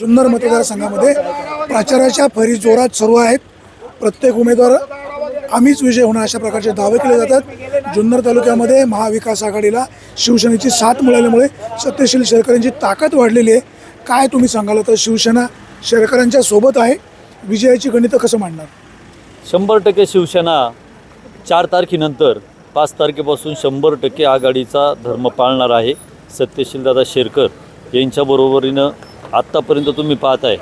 जुन्नर मतदारसंघामध्ये प्रचाराच्या फरी जोरात सुरू आहेत. प्रत्येक उमेदवार आम्हीच विजय होणार अशा प्रकारचे दावे केले जातात. जुन्नर तालुक्यामध्ये महाविकास आघाडीला शिवसेनेची साथ मिळाल्यामुळे सत्यशील शेरकरांची ताकद वाढलेली आहे. काय तुम्ही सांगाल? तर शिवसेना शेरकरांच्या सोबत आहे. विजयाची गणितं कसं मांडणार? शंभर टक्के शिवसेना चार तारखेनंतर पाच तारखेपासून शंभर टक्के आघाडीचा धर्म पाळणार आहे सत्यशीलदादा शेरकर यांच्याबरोबरीनं आत्तापर्यंत तुम्ही पाहत आहे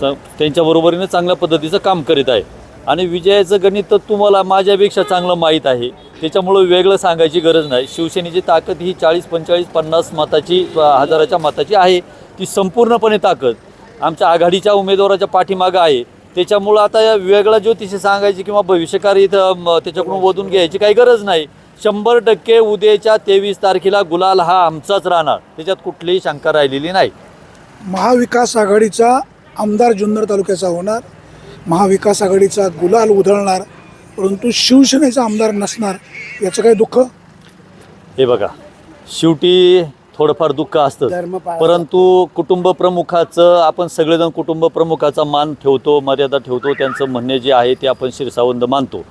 स त्यांच्याबरोबरीनं चांगल्या पद्धतीचं काम करीत आहे. आणि विजयाचं गणित तर तुम्हाला माझ्यापेक्षा चांगलं माहीत आहे. त्याच्यामुळं वेगळं सांगायची गरज नाही. शिवसेनेची ताकद ही चाळीस पंचेचाळीस पन्नास मताची हजाराच्या मताची आहे. ती संपूर्णपणे ताकद. आमच्या आघाडीच्या उमेदवाराच्या पाठीमागं आहे. त्याच्यामुळं आता या वेगळा ज्योतिष सांगायची किंवा भविष्यकारी इथं त्याच्याकडून वधून घ्यायची काही गरज नाही. शंभर टक्के उद्याच्या तेवीस तारखेला गुलाल हा आमचाच राहणार. त्याच्यात कुठलीही शंका राहिलेली नाही. महाविकास आघाडीचा आमदार जुन्नर तालुक्याचा होणार महाविकास आघाडीचा गुलाल उधळणार परंतु शिवसेनेचा आमदार नसणार याचं काही दुःख? हे बघा शेवटी थोडंफार दुःख असतं. परंतु कुटुंब प्रमुखाचं आपण सगळेजण कुटुंब प्रमुखाचा मान ठेवतो मर्यादा ठेवतो त्यांचं म्हणणे जे आहे ते आपण शिरसावंद मानतो.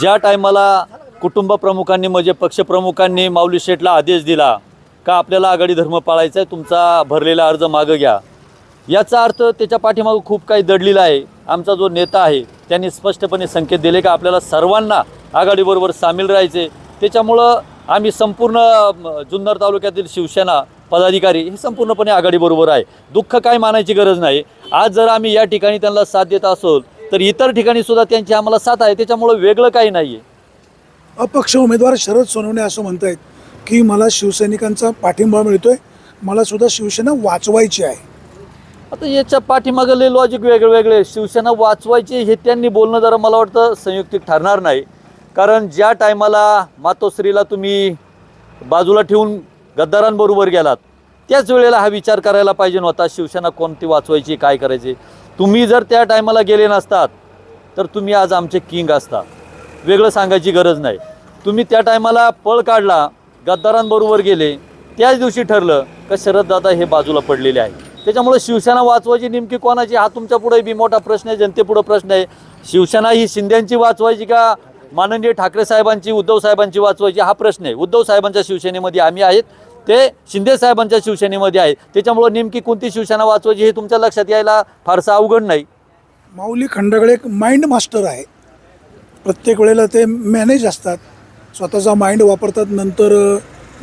ज्या टायमाला कुटुंब प्रमुखांनी म्हणजे पक्षप्रमुखांनी माऊली शेठला आदेश दिला का आपल्याला आघाडी धर्म पाळायचा आहे? तुमचा भरलेला अर्ज मागं घ्या. याचा अर्थ त्याच्या पाठीमागं खूप काही दडलेला आहे. आमचा जो नेता आहे त्यांनी स्पष्टपणे संकेत दिले का आपल्याला सर्वांना आघाडीबरोबर सामील राहायचे त्याच्यामुळं आम्ही संपूर्ण जुन्नर तालुक्यातील शिवसेना पदाधिकारी हे संपूर्णपणे आघाडीबरोबर आहे. दुःख काय मानायची गरज नाही. आज जर आम्ही या ठिकाणी त्यांना साथ देत असोल तर इतर ठिकाणी सुद्धा त्यांची आम्हाला साथ आहे. त्याच्यामुळं वेगळं काही नाही आहे अपक्ष उमेदवार शरद सोनवणे असं म्हणतायत. की मला शिवसैनिकांचा पाठिंबा मिळतोय मला सुद्धा शिवसेना वाचवायची आहे. आता याच्या पाठीमागं लॉजिक वेगळे वेगळे. शिवसेना वाचवायची हे त्यांनी बोलणं जरा मला वाटतं संयुक्तिक ठरणार नाही. कारण ज्या टायमाला मातोश्रीला तुम्ही बाजूला ठेवून गद्दारांबरोबर गेलात त्याच वेळेला हा विचार करायला पाहिजे नव्हता शिवसेना कोणती वाचवायची काय करायची? तुम्ही जर त्या टायमाला गेले नसतात तर तुम्ही आज आमचे किंग असता. वेगळं सांगायची गरज नाही. तुम्ही त्या टायमाला पळ काढला गद्दारांबरोबर गेले त्याच दिवशी ठरलं का शरददादा हे बाजूला पडलेले आहे त्याच्यामुळे शिवसेना वाचवायची नेमकी कोणाची? हा तुमच्यापुढे बी मोठा प्रश्न आहे जनतेपुढं प्रश्न आहे. शिवसेना ही शिंद्यांची वाचवायची का माननीय ठाकरे साहेबांची उद्धव साहेबांची वाचवायची? हा प्रश्न आहे. उद्धव साहेबांच्या शिवसेनेमध्ये आम्ही आहेत ते शिंदे साहेबांच्या शिवसेनेमध्ये आहेत. त्याच्यामुळं नेमकी कोणती शिवसेना वाचवायची हे तुमच्या लक्षात यायला फारसं अवघड नाही. माऊली खंडगळे एक माइंड मास्टर आहे. प्रत्येक वेळेला ते मॅनेज असतात. स्वतःचा माइंड वापरतात नंतर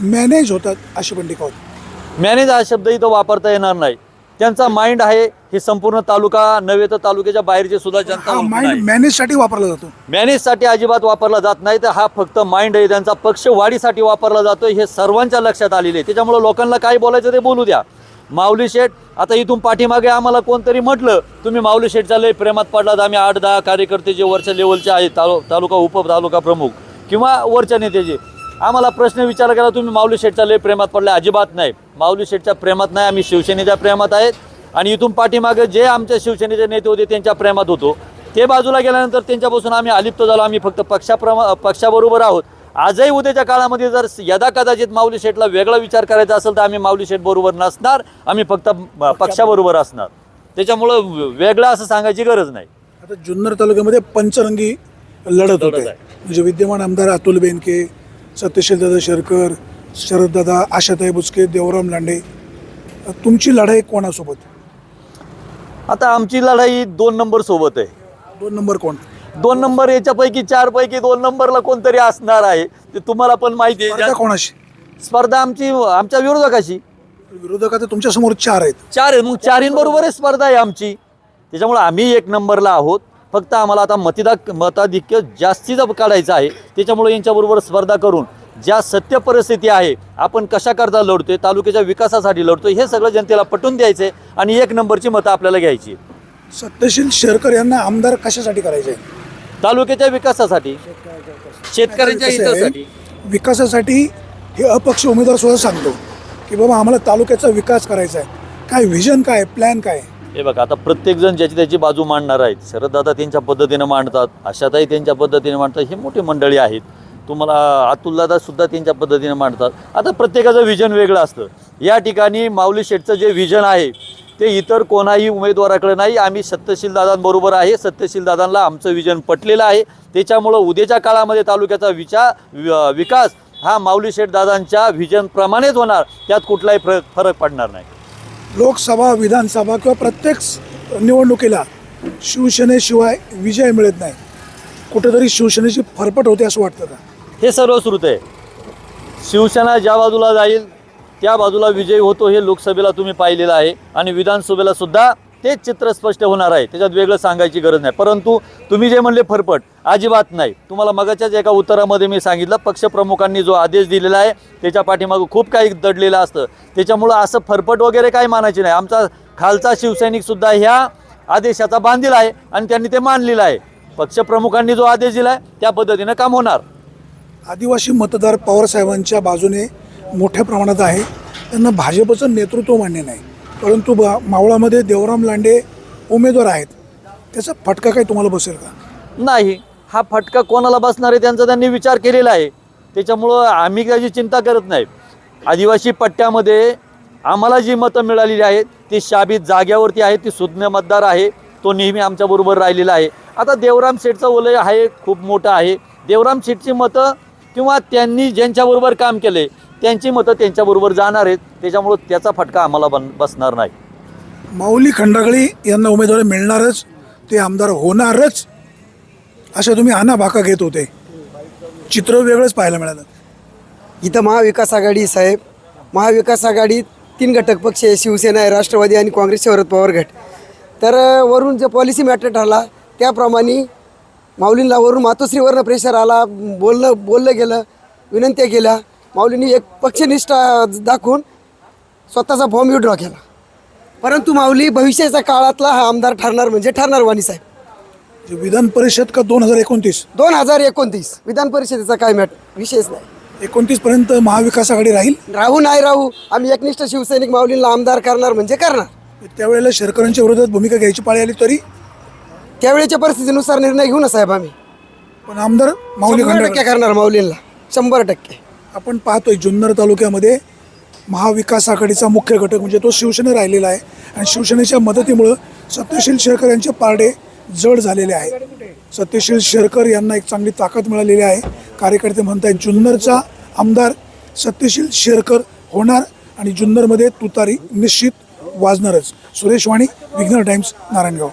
मॅनेज होतात अशी पण टीका होती. मॅनेज हा शब्द इथं वापरता येणार नाही. त्यांचा माइंड आहे हे संपूर्ण तालुका नव्हे तर तालुक्याच्या बाहेरचे सुद्धा जनता माइंड. मॅनेजसाठी वापरला जातो. मॅनेजसाठी अजिबात वापरला जात नाही तर हा फक्त माइंड आहे त्यांचा पक्ष वाढीसाठी वापरला जातो हे सर्वांच्या लक्षात आलेले आहे. त्याच्यामुळे लोकांना काय बोलायचं ते बोलू द्या. माऊली शेठ आता इथून पाठीमागे आम्हाला कोणतरी म्हटलं तुम्ही माऊली शेठच्या लय प्रेमात पडलात आम्ही आठ दहा कार्यकर्ते जे वरच्या लेवलचे आहेत तालु तालुका उप तालुका प्रमुख. किंवा वरच्या नेत्याचे. आम्हाला प्रश्न विचार केला तुम्ही माऊली शेठच्या लय प्रेमात पडले अजिबात नाही. माऊली शेठच्या प्रेमात नाही आम्ही शिवसेनेच्या प्रेमात आहेत. आणि इथून पाठीमागे जे आमच्या शिवसेनेचे नेते होते त्यांच्या प्रेमात होतो. ते बाजूला गेल्यानंतर त्यांच्यापासून आम्ही अलिप्त झालो. आम्ही फक्त पक्षाप्रमा पक्षाबरोबर आहोत. आजही उद्याच्या काळामध्ये जर यदा कदाचित माऊली शेठला वेगळा विचार करायचा असेल तर आम्ही माऊली शेठ बरोबर नसणार. आम्ही फक्त पक्षाबरोबर असणार. त्याच्यामुळं वेगळं असं सांगायची गरज नाही. आता जुन्नर तालुक्यामध्ये पंचरंगी लढत होते. आहे. म्हणजे विद्यमान आमदार अतुल बेनके सत्यशीलदादा शेरकर शरददादा आशाताई बुचके देवराम लांडे तुमची लढाई कोणासोबत? आता आमची लढाई दोन नंबर सोबत आहे. दोन नंबर कोण? दोन नंबर याच्यापैकी चार पैकी दोन नंबरला कोणतरी असणार आहे ते तुम्हाला पण माहिती स्पर्धा आहे कोणाशी? स्पर्धा आमची आमच्या विरोधकाशी. विरोधक आता तुमच्यासमोर चार आहेत. चार आहे मग चारींबरोबर स्पर्धा आहे आमची. त्याच्यामुळे आम्ही एक नंबरला आहोत. फक्त आम्हाला आता मतिदा मताधिक्य जास्तीचं काढायचं आहे. त्याच्यामुळे यांच्याबरोबर स्पर्धा करून ज्या सत्य परिस्थिती आहे आपण कशा करता लढतोय तालुक्याच्या विकासासाठी लढतोय हे सगळं जनतेला पटवून द्यायचं आहे आणि एक नंबरची मतं आपल्याला घ्यायची. सत्यशील शेरकर यांना आमदार कशासाठी करायचे? तालुक्याच्या विकासासाठी शेतकऱ्यांच्या हितासाठी. विकासासाठी हे अपक्ष उमेदवार सुद्धा सांगतो की बाबा आम्हाला तालुक्याचा विकास करायचा आहे. काय व्हिजन काय प्लॅन काय? हे बघा आता प्रत्येकजण ज्याची त्याची बाजू मांडणार आहेत. शरददादा त्यांच्या पद्धतीनं मांडतात आशाताई त्यांच्या पद्धतीने मांडतात हे मोठी मंडळी आहेत. तुम्हाला अतुलदादा सुद्धा त्यांच्या पद्धतीने मांडतात. आता प्रत्येकाचं विजन वेगळं असतं. या ठिकाणी माऊली शेठचं जे विजन आहे ते इतर कोणाही उमेदवाराकडे नाही. आम्ही सत्यशीलदादांबरोबर आहे. सत्यशीलदादांना आमचं विजन पटलेलं आहे. त्याच्यामुळं उद्याच्या काळामध्ये तालुक्याचा विचार विकास हा माऊली शेठ दादांच्या व्हिजनप्रमाणेच होणार. त्यात कुठलाही फरक फरक पडणार नाही. लोकसभा विधानसभा किंवा प्रत्येक निवडणुकीला शिवसेनेशिवाय विजय मिळत नाही. कुठेतरी शिवसेनेची फरफट होते असं वाटतं का? हे सर्व श्रुत आहे शिवसेना ज्या बाजूला जाईल त्या बाजूला विजयी होतो हे लोकसभेला तुम्ही पाहिलेलं आहे. आणि विधानसभेला सुद्धा तेच चित्र स्पष्ट होणार आहे. त्याच्यात वेगळं सांगायची गरज नाही. परंतु तुम्ही जे म्हणले फरफट अजिबात नाही. तुम्हाला मगाच्याच एका उत्तरामध्ये मी सांगितलं पक्षप्रमुखांनी जो आदेश दिलेला आहे त्याच्या पाठीमागं खूप काही दडलेलं असतं. त्याच्यामुळं असं फरफट वगैरे काही मानायची नाही. आमचा खालचा शिवसैनिकसुद्धा ह्या आदेशाचा बांधील आहे आणि त्यांनी ते मानलेलं आहे. पक्षप्रमुखांनी जो आदेश दिला आहे त्या पद्धतीनं काम होणार. आदिवासी मतदार पवारसाहेबांच्या बाजूने मोठ्या प्रमाणात आहे. त्यांना भाजपचं नेतृत्व मान्य नाही. परंतु बा मावळामध्ये देवराम लांडे उमेदवार आहेत. त्याचा फटका काही तुम्हाला बसेल का? नाही हा फटका कोणाला बसणार आहे त्यांचा त्यांनी विचार केलेला आहे. त्याच्यामुळं आम्ही त्याची चिंता करत नाही. आदिवासी पट्ट्यामध्ये आम्हाला जी मतं मिळालेली आहेत ती शाबित जाग्यावरती आहे ती सुज्ञ मतदार आहे तो नेहमी आमच्याबरोबर राहिलेला आहे. आता देवराम शेठचं वलय आहे खूप मोठं आहे. देवराम शेठची मतं किंवा त्यांनी ज्यांच्याबरोबर काम केले त्यांची मतं त्यांच्याबरोबर जाणार आहेत. त्याच्यामुळं त्याचा फटका आम्हाला बन बसणार नाही. माऊली खंडागळी यांना उमेदवारी मिळणारच ते आमदार होणारच अशा तुम्ही आना भाका घेत होते. चित्र वेगळंच पाहायला मिळालं. इथं महाविकास आघाडी साहेब महाविकास आघाडीत तीन घटक पक्ष आहे शिवसेना आहे राष्ट्रवादी आणि काँग्रेस शरद पवार गट. तर अ, वरून जे पॉलिसी मॅटर ठरला त्याप्रमाणे माऊलींना वरून मातोश्रीवरनं प्रेशर आला बोलणं बोललं गेलं विनंत्या केल्या. माऊलींनी एक पक्षनिष्ठा दाखवून स्वतःचा फॉर्म विड्रॉ केला. परंतु माऊली भविष्याच्या काळातला हा आमदार ठरणार म्हणजे ठरणार वाणी साहेब. जे विधान परिषद का दोन हजार एकोणतीस? दोन हजार एकोणतीस. विधान परिषदेचा काय मॅट विषयच नाही. एकोणतीस पर्यंत महाविकास आघाडी राहील? राहू नाही राहू आम्ही एकनिष्ठ शिवसैनिक माऊलींना आमदार करणार म्हणजे करणार. त्यावेळेला शेरकरांच्या विरोधात भूमिका घ्यायची पाळी आली तरी? त्यावेळेच्या परिस्थितीनुसार निर्णय घेऊ ना साहेब आम्ही. पण आमदार माऊली शंभर टक्के करणार माऊलींना. शंभर टक्के. आपण पाहतोय जुन्नर तालुक्यामध्ये महाविकास आघाडीचा मुख्य घटक म्हणजे तो शिवसेना राहिलेला आहे. आणि शिवसेनेच्या मदतीमुळं सत्यशील शेरकर यांचे पारडे जड झालेले आहे सत्यशील शेरकर यांना एक चांगली ताकद मिळालेली आहे. कार्यकर्ते म्हणतायत जुन्नरचा आमदार सत्यशील शेरकर होणार आणि जुन्नरमध्ये तुतारी निश्चित वाजणारच. सुरेश वाणी विघ्नर टाइम्स नारायणगाव.